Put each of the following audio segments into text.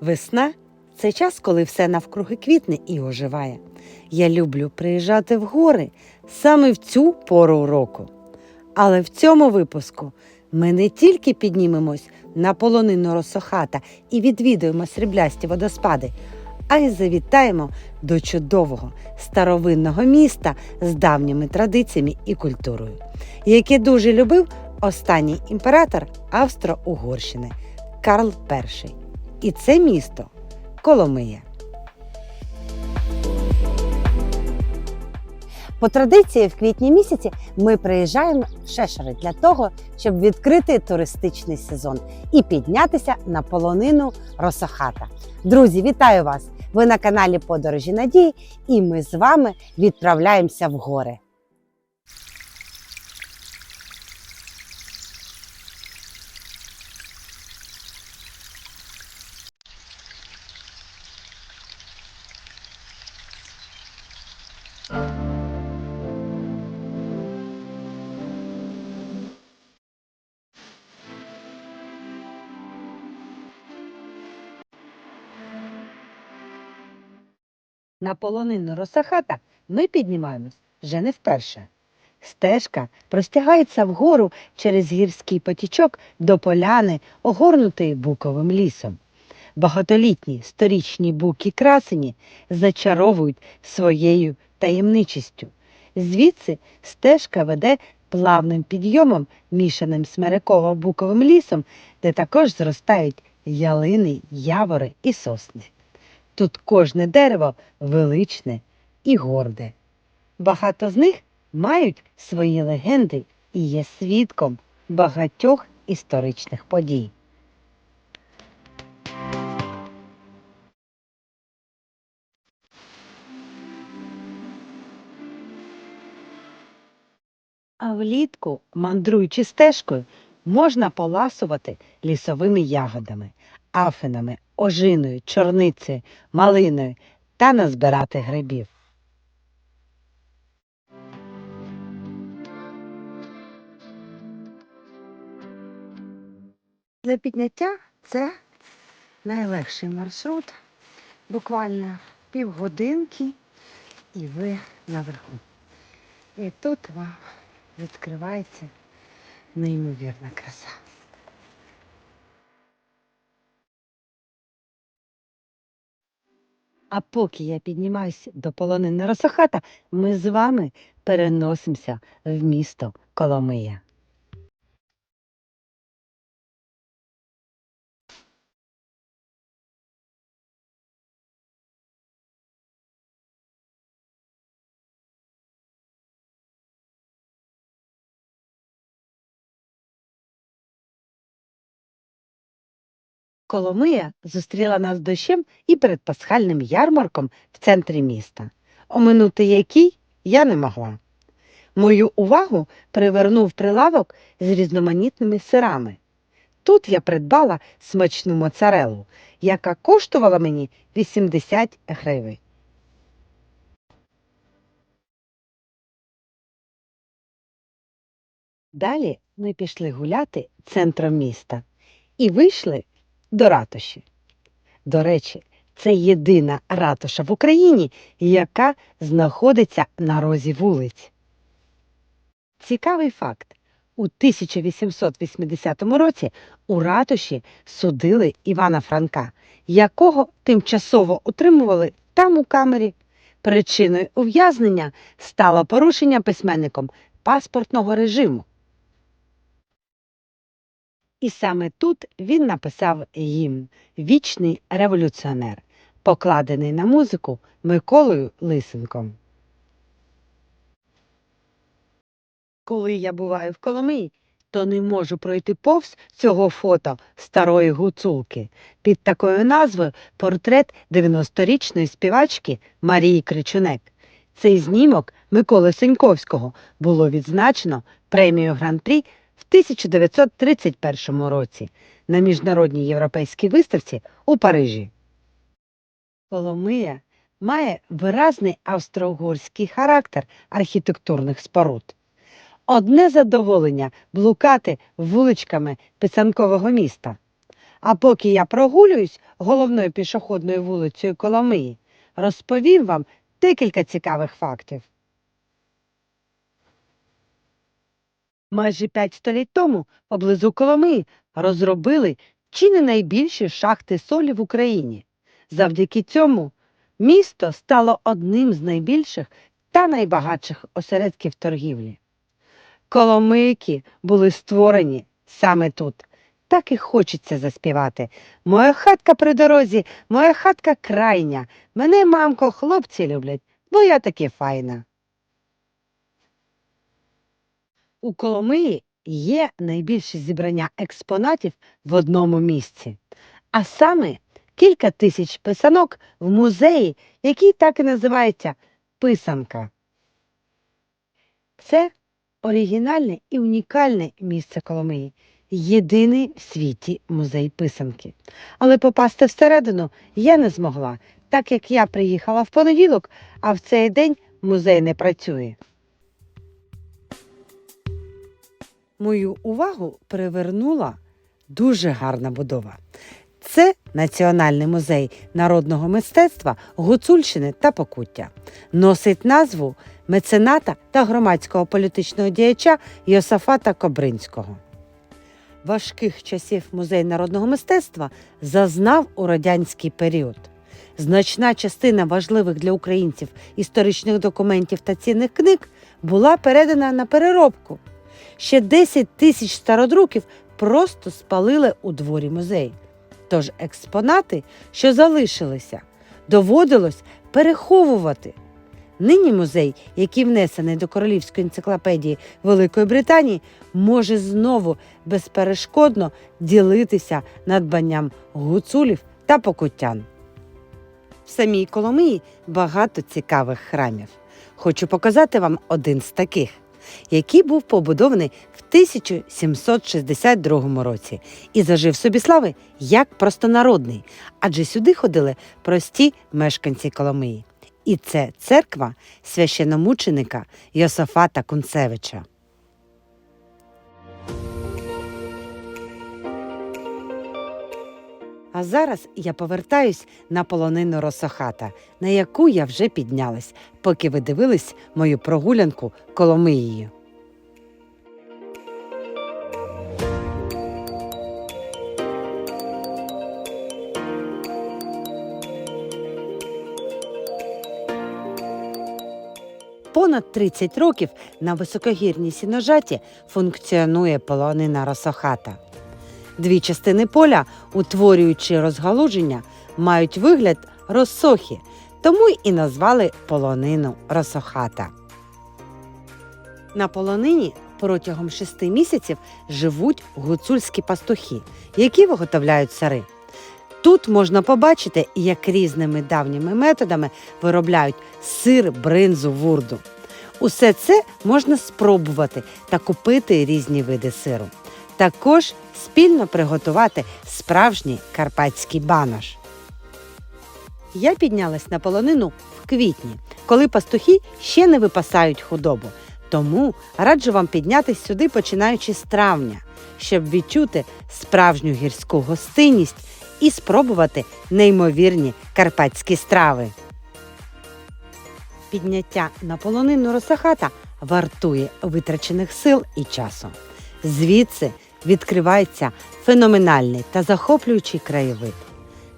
Весна це час, коли все навкруги квітне і оживає. Я люблю приїжджати в гори саме в цю пору року. Але в цьому випуску ми не тільки піднімемось на полонину Росохата і відвідуємо сріблясті водоспади, а й завітаємо до чудового старовинного міста з давніми традиціями і культурою, яке дуже любив останній імператор Австро-Угорщини Карл І. І це місто Коломия. По традиції в квітні місяці ми приїжджаємо в Шешери для того, щоб відкрити туристичний сезон і піднятися на полонину Росохата. Друзі, вітаю вас! Ви на каналі Подорожі Надії, і ми з вами відправляємося в гори. На полонину Росахата ми піднімаємось вже не вперше. Стежка простягається вгору через гірський потічок до поляни, огорнутої буковим лісом. Багатолітні сторічні буки красені зачаровують своєю таємничістю. Звідси стежка веде плавним підйомом, мішаним смереково-буковим лісом, де також зростають ялини, явори і сосни. Тут кожне дерево величне і горде. Багато з них мають свої легенди і є свідком багатьох історичних подій. А влітку, мандруючи стежкою, можна поласувати лісовими ягодами, афинами, ожиною, чорницею, малиною та назбирати грибів. Для підняття це найлегший маршрут. Буквально півгодинки і ви наверху. І тут вам відкривається неймовірна краса. А поки я піднімаюся до полонини Росохата, ми з вами переносимося в місто Коломия. Коломия зустріла нас дощем і перед пасхальним ярмарком в центрі міста, оминути який я не могла. Мою увагу привернув прилавок з різноманітними сирами. Тут я придбала смачну моцарелу, яка коштувала мені 80 гривень. Далі ми пішли гуляти центром міста і вийшли до ратуші. До речі, це єдина ратуша в Україні, яка знаходиться на розі вулиць. Цікавий факт. У 1880 році у ратуші судили Івана Франка, якого тимчасово утримували там у камері. Причиною ув'язнення стало порушення письменником паспортного режиму. І саме тут він написав гімн Вічний революціонер, покладений на музику Миколою Лисенком. Коли я буваю в Коломиї, то не можу пройти повз цього фото старої гуцулки. Під такою назвою портрет 90-річної співачки Марії Кричунек. Цей знімок Миколи Сеньковського було відзначено премією Гран-прі в 1931 році на міжнародній європейській виставці у Парижі. Коломия має виразний австро-угорський характер архітектурних споруд. Одне задоволення блукати вуличками писанкового міста. А поки я прогулююсь головною пішохідною вулицею Коломиї, розповім вам декілька цікавих фактів. Майже п'ять століть тому поблизу Коломиї розробили чи не найбільші шахти солі в Україні. Завдяки цьому місто стало одним з найбільших та найбагатших осередків торгівлі. Коломийки були створені саме тут. Так і хочеться заспівати. Моя хатка при дорозі, моя хатка крайня. Мене, мамко, хлопці люблять, бо я таки файна. У Коломиї є найбільше зібрання експонатів в одному місці, а саме кілька тисяч писанок в музеї, який так і називається Писанка. Це оригінальне і унікальне місце Коломиї, єдиний в світі музей писанки. Але попасти всередину я не змогла, так як я приїхала в понеділок, а в цей день музей не працює. Мою увагу привернула дуже гарна будова. Це Національний музей народного мистецтва Гуцульщини та Покуття. Носить назву мецената та громадського політичного діяча Йосафата Кобринського. Важких часів музей народного мистецтва зазнав у радянський період. Значна частина важливих для українців історичних документів та цінних книг була передана на переробку. Ще 10 тисяч стародруків просто спалили у дворі музею. Тож експонати, що залишилися, доводилось переховувати. Нині музей, який внесений до Королівської енциклопедії Великої Британії, може знову безперешкодно ділитися надбанням гуцулів та покуттян. В самій Коломиї багато цікавих храмів. Хочу показати вам один з таких, який був побудований в 1762 році і зажив собі слави як простонародний, адже сюди ходили прості мешканці Коломиї. І це церква священомученика Йосафата Кунцевича. А зараз я повертаюсь на полонину Росохата, на яку я вже піднялась, поки ви дивились мою прогулянку Коломиєю. Понад 30 років на високогірній сіножаті функціонує полонина Росохата. Дві частини поля, утворюючи розгалуження, мають вигляд розсохи, тому і назвали полонину Росохата. На полонині протягом шести місяців живуть гуцульські пастухи, які виготовляють сири. Тут можна побачити, як різними давніми методами виробляють сир, бринзу, вурду. Усе це можна спробувати та купити різні види сиру. Також спільно приготувати справжній карпатський банош. Я піднялась на полонину в квітні, коли пастухи ще не випасають худобу. Тому раджу вам піднятись сюди, починаючи з травня, щоб відчути справжню гірську гостинність і спробувати неймовірні карпатські страви. Підняття на полонину Росахата вартує витрачених сил і часу. Звідси відкривається феноменальний та захоплюючий краєвид.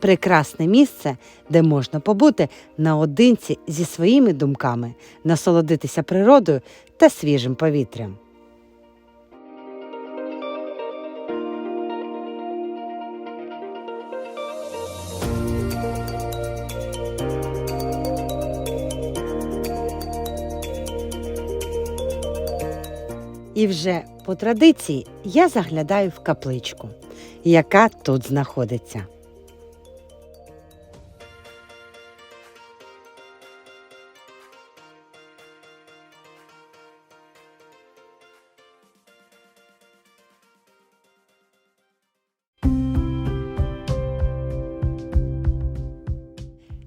Прекрасне місце, де можна побути наодинці зі своїми думками, насолодитися природою та свіжим повітрям. І вже по традиції я заглядаю в капличку, яка тут знаходиться.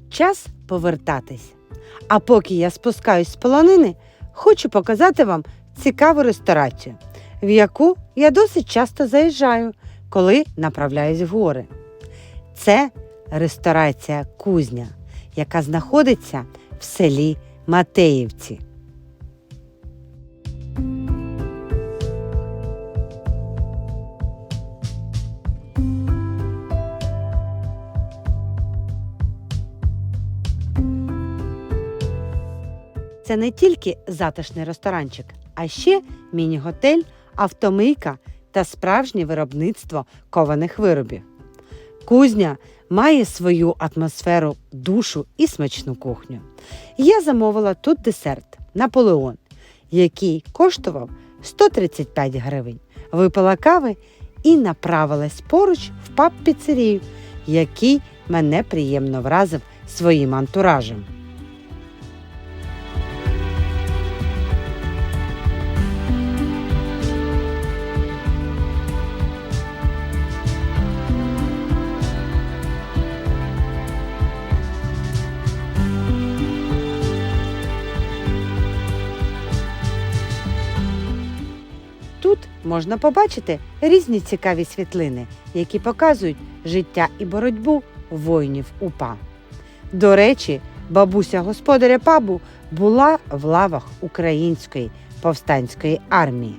Час повертатись. А поки я спускаюсь з полонини, хочу показати вам цікаву ресторацію, в яку я досить часто заїжджаю, коли направляюсь в гори. Це ресторація Кузня, яка знаходиться в селі Матеївці. Це не тільки затишний ресторанчик, а ще міні-готель, автомийка та справжнє виробництво кованих виробів. Кузня має свою атмосферу, душу і смачну кухню. Я замовила тут десерт Наполеон, який коштував 135 гривень. Випила кави і направилась поруч в паб піцерію, який мене приємно вразив своїм антуражем. Можна побачити різні цікаві світлини, які показують життя і боротьбу воїнів УПА. До речі, бабуся господаря пабу була в лавах української повстанської армії.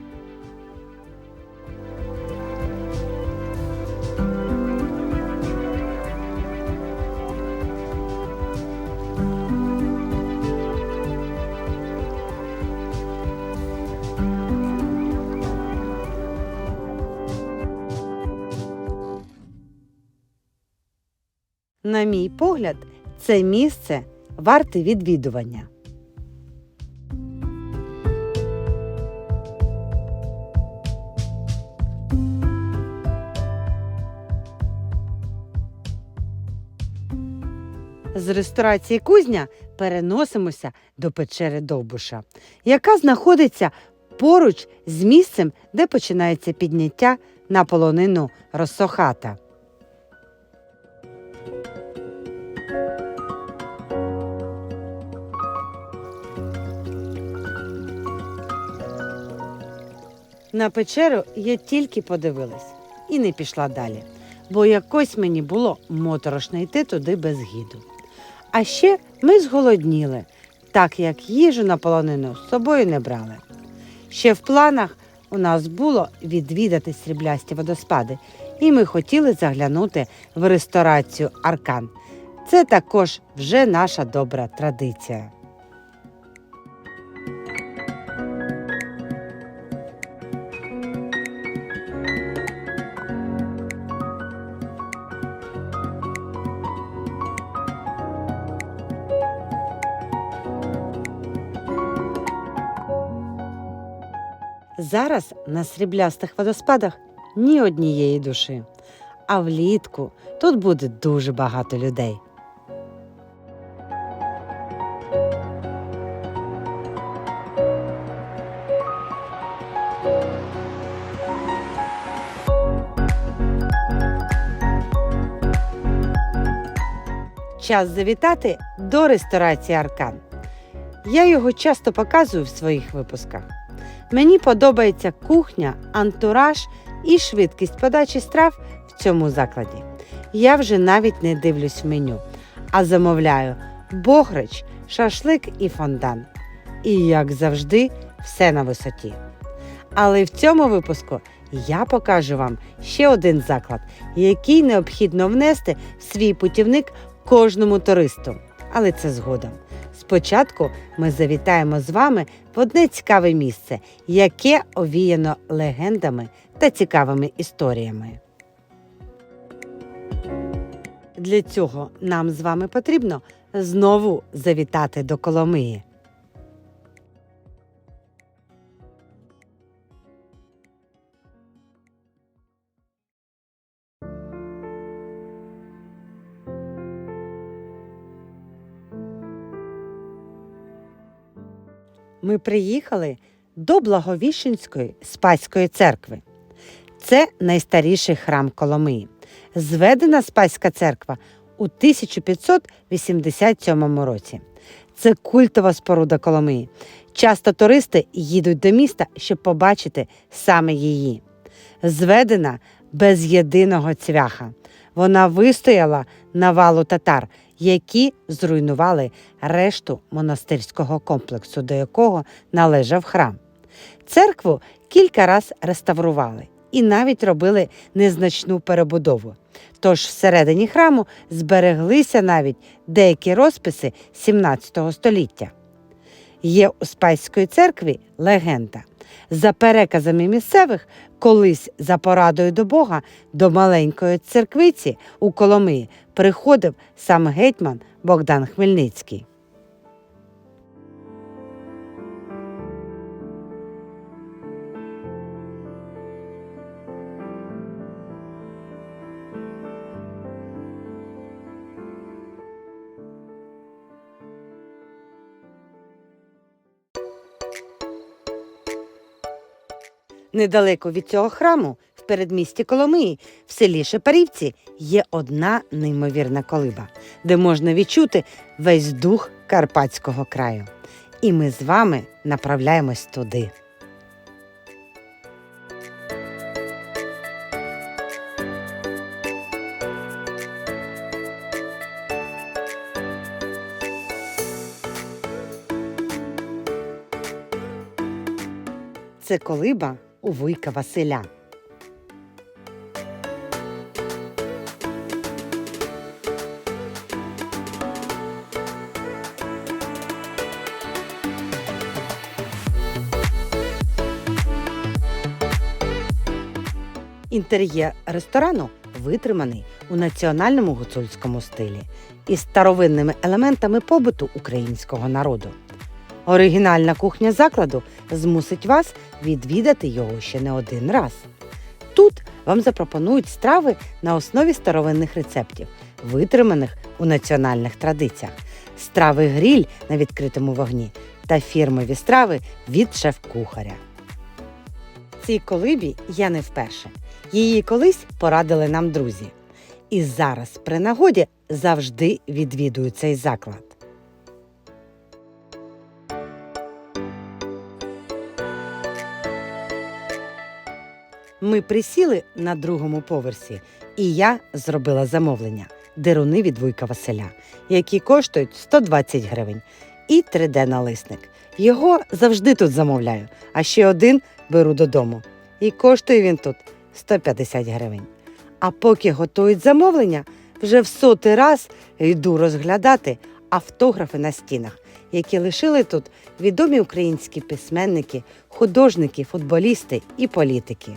Мій погляд, це місце варте відвідування. З ресторації кузня переносимося до печери Довбуша, яка знаходиться поруч з місцем, де починається підняття на полонину Росохата. На печеру я тільки подивилась і не пішла далі, бо якось мені було моторошно йти туди без гіду. А ще ми зголодніли, так як їжу на полонину з собою не брали. Ще в планах у нас було відвідати сріблясті водоспади, і ми хотіли заглянути в ресторацію Аркан. Це також вже наша добра традиція. Зараз на сріблястих водоспадах ні однієї душі, а влітку тут буде дуже багато людей. Час завітати до ресторації Аркан. Я його часто показую в своїх випусках. Мені подобається кухня, антураж і швидкість подачі страв в цьому закладі. Я вже навіть не дивлюсь меню, а замовляю бограч, шашлик і фондан. І, як завжди, все на висоті. Але в цьому випуску я покажу вам ще один заклад, який необхідно внести в свій путівник кожному туристу. Але це згодом. Спочатку ми завітаємо з вами в одне цікаве місце, яке овіяно легендами та цікавими історіями. Для цього нам з вами потрібно знову завітати до Коломиї. Ми приїхали до Благовіщенської Спаської церкви. Це найстаріший храм Коломиї. Зведена Спаська церква у 1587 році. Це культова споруда Коломиї. Часто туристи їдуть до міста, щоб побачити саме її. Зведена без єдиного цвяха. Вона вистояла навалу татар, які зруйнували решту монастирського комплексу, до якого належав храм. Церкву кілька раз реставрували і навіть робили незначну перебудову. Тож всередині храму збереглися навіть деякі розписи 17 століття. Є у Спайської церкві легенда. За переказами місцевих, колись за порадою до Бога до маленької церквиці у Коломиї приходив сам гетьман Богдан Хмельницький. Недалеко від цього храму, в передмісті Коломиї, в селі Шепарівці, є одна неймовірна колиба, де можна відчути весь дух Карпатського краю. І ми з вами направляємось туди. Це колиба у вуйка Василя. Інтер'єр ресторану витриманий у національному гуцульському стилі із старовинними елементами побуту українського народу. Оригінальна кухня закладу змусить вас відвідати його ще не один раз. Тут вам запропонують страви на основі старовинних рецептів, витриманих у національних традиціях, страви гріль на відкритому вогні та фірмові страви від шеф-кухаря. Цій колибі я не вперше. Її колись порадили нам друзі. І зараз при нагоді завжди відвідую цей заклад. Ми присіли на другому поверсі, і я зробила замовлення деруни від вуйка Василя, які коштують 120 гривень, і 3D-налисник. Його завжди тут замовляю, а ще один беру додому. І коштує він тут 150 гривень. А поки готують замовлення, вже в сотий раз йду розглядати автографи на стінах, які лишили тут відомі українські письменники, художники, футболісти і політики.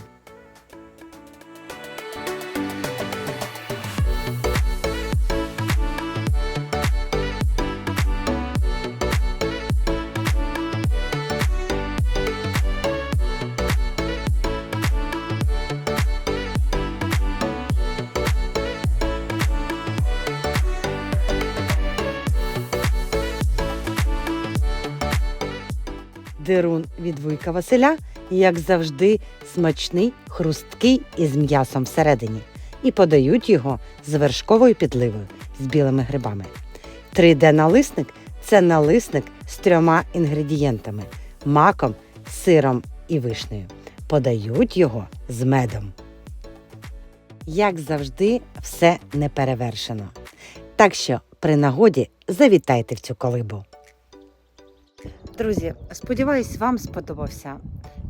Дерун від вуйка Василя, як завжди, смачний, хрусткий і з м'ясом всередині. І подають його з вершковою підливою з білими грибами. 3D-налисник це налисник з трьома інгредієнтами маком, сиром і вишнею. Подають його з медом. Як завжди, все не перевершено. Так що при нагоді завітайте в цю колибу. Друзі, сподіваюсь, вам сподобався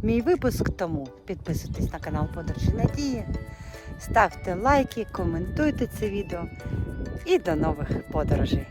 мій випуск. Тому підписуйтесь на канал Подорожі Надії, ставте лайки, коментуйте це відео і до нових подорожей.